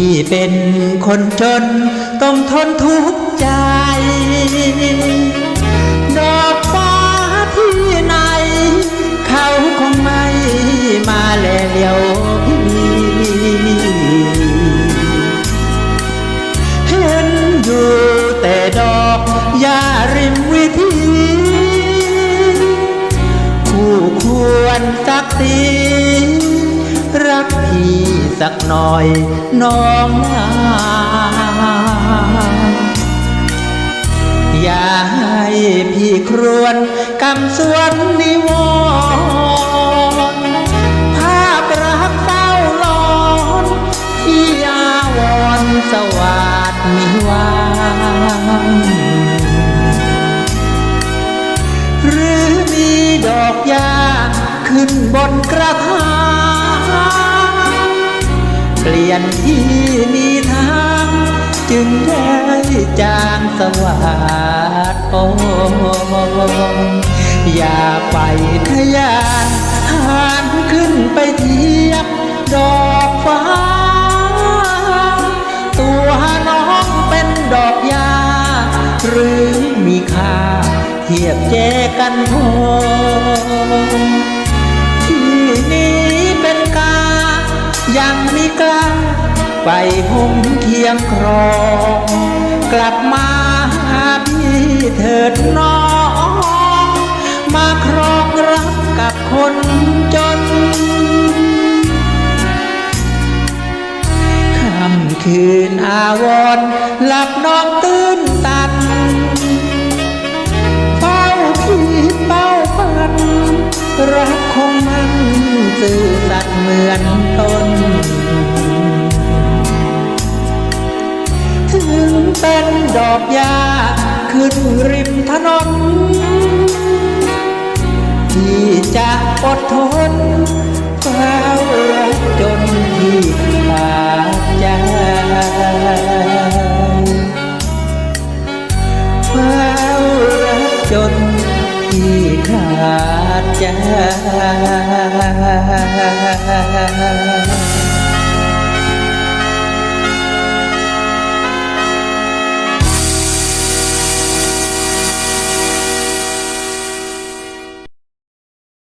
พี่เป็นคนจนต้องทนทุกข์ใจ ดอกฟ้าที่ไหน เขาคงไม่มาแลเลียวพี่เห็นอยู่แต่ดอกยาริมวิธีคู่ควรสักสี รักพี่สักหน่อยน้องนาอย่าให้พี่ครวนกำสวนนิวรณ์ภาพรักเฝ้าลอนที่อาวรสวัสดมีวางหรือมีดอกยาขึ้นบนกระถาง ลี่ยนที่มีทางจึงได้จางสวัสดโออย่าไปทะยานหานขึ้นไปเทียบดอกฟ้า ตัวน้องเป็นดอกยา หรือมีค่าเทียบแจกันพอที่นี้เป็น ไปห่มเคียงครอง กลับมาหาพี่เถิดน้อง มาครองรักกับคนจนค่ำคืนอาวรหลับนอนตื่นตันเฝ้าคิดเฝ้าฝัน รักคงมันซื่อสัตย์เหมือนต้น เป็นดอกยาขึ้นริมถนน ที่จะอดทนเฝ้ารักจนที่ขาดใจเฝ้ารักจนที่ขาดใจ